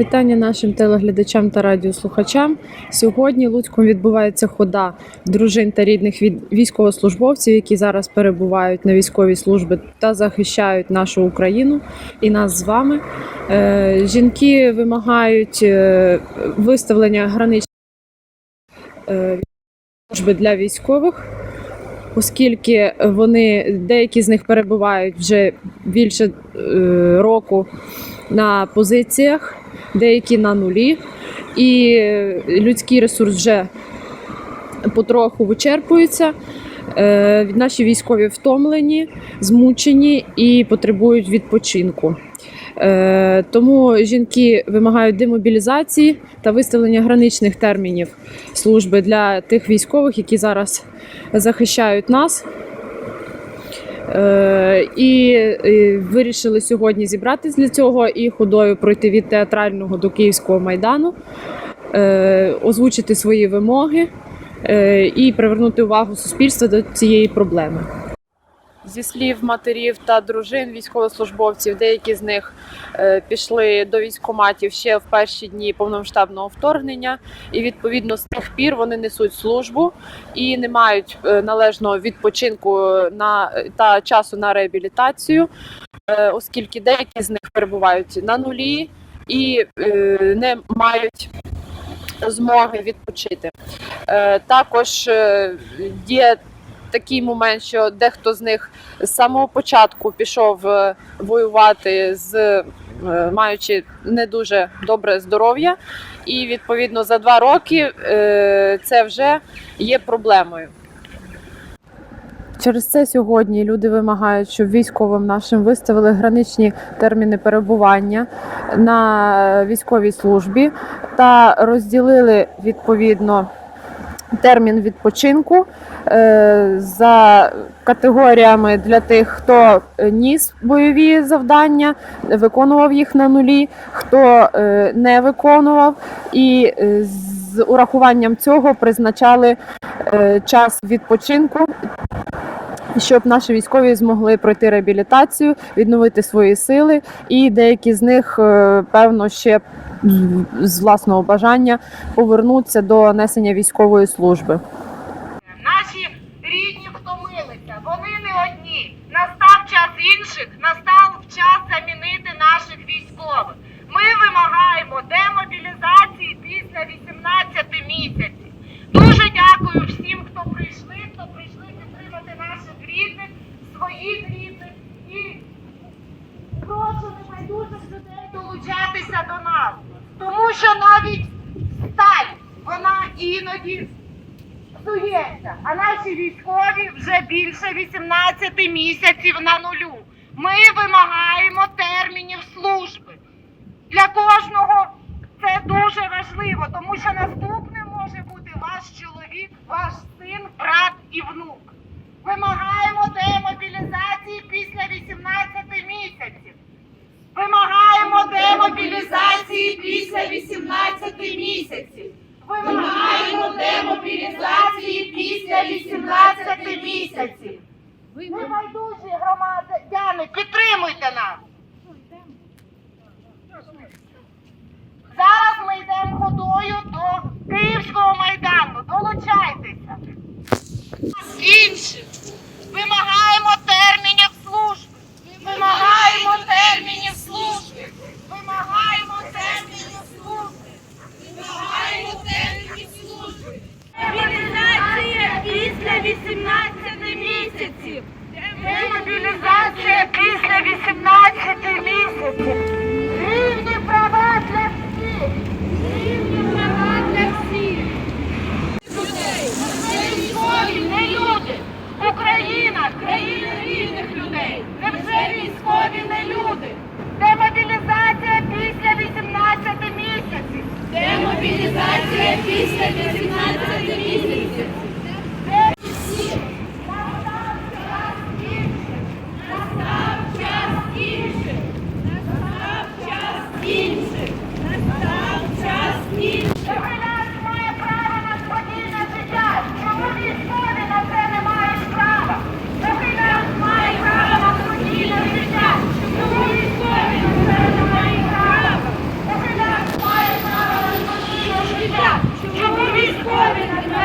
Вітання нашим телеглядачам та радіослухачам. Сьогодні Луцьком відбувається хода дружин та рідних від військовослужбовців, які зараз перебувають на військовій службі та захищають нашу Україну і нас з вами. Е, Жінки вимагають е, виставлення граничних е, служби для військових. Оскільки вони деякі з них перебувають вже більше е, року на позиціях, деякі на нулі, і людський ресурс вже потроху вичерпується. Е, Наші військові втомлені, змучені і потребують відпочинку. Е, Тому жінки вимагають демобілізації та виставлення граничних термінів служби для тих військових, які зараз захищають нас. Е, І вирішили сьогодні зібратись для цього і ходою пройти від театрального до Київського майдану, е, озвучити свої вимоги і привернути увагу суспільства до цієї проблеми. Зі слів матерів та дружин військовослужбовців, деякі з них е, пішли до військкоматів ще в перші дні повномасштабного вторгнення, і відповідно з тих пір вони несуть службу і не мають е, належного відпочинку на та часу на реабілітацію, е, оскільки деякі з них перебувають на нулі і не мають змоги відпочити. Також є такий момент, що дехто з них з самого початку пішов е, воювати з е, маючи не дуже добре здоров'я, і відповідно за два роки е, це вже є проблемою. Через це сьогодні люди вимагають, щоб військовим нашим виставили граничні терміни перебування на військовій службі та розділили відповідно термін відпочинку е, за категоріями для тих, хто е, ніс бойові завдання, виконував їх на нулі, хто е, не виконував, і з урахуванням цього призначали час відпочинку. Щоб наші військові змогли пройти реабілітацію, відновити свої сили, і деякі з них, певно, ще з- власного бажання повернуться до несення військової служби. Наші рідні втомилися, вони не одні. Настав час інших, настав час замінити наших військових. Ми вимагаємо демобілізації після 18 місяців. Дуже дякую всім, хто прийшли, хто прийшли підтримати наших рідних, своїх рідних і прошу небайдужих людей долучатися до нас. Що навіть сталь, вона іноді псується, а наші військові вже більше 18 місяців на нулю. Ми вимагаємо термінів служби. Для кожного це дуже важливо, тому що наступним може бути ваш чоловік, ваш син, брат і внук. Вимагаємо демобілізації після 18 місяців. Вимагаємо демобілізації після 18 місяців. Вимагаємо демобілізації після 18 місяців. Небайдужі громадяни, підтримуйте нас. Зараз ми йдемо ходою до Київського майдану. Долучайтеся. Інші Вимагаємо термінів служби. Вимагаємо термінів служби. Вимагаємо термінів служби. Вимагаємо термінів служби. Демобілізація після 18 місяців. Демобілізація після 18 місяців. Рівні права для всіх. Рівні права для всіх. Це військові не люди. Україна країна рівних людей. Невже військові не люди? Демобілізація після 18 місяців. Демобілізація після 18 місяців.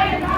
Ryan.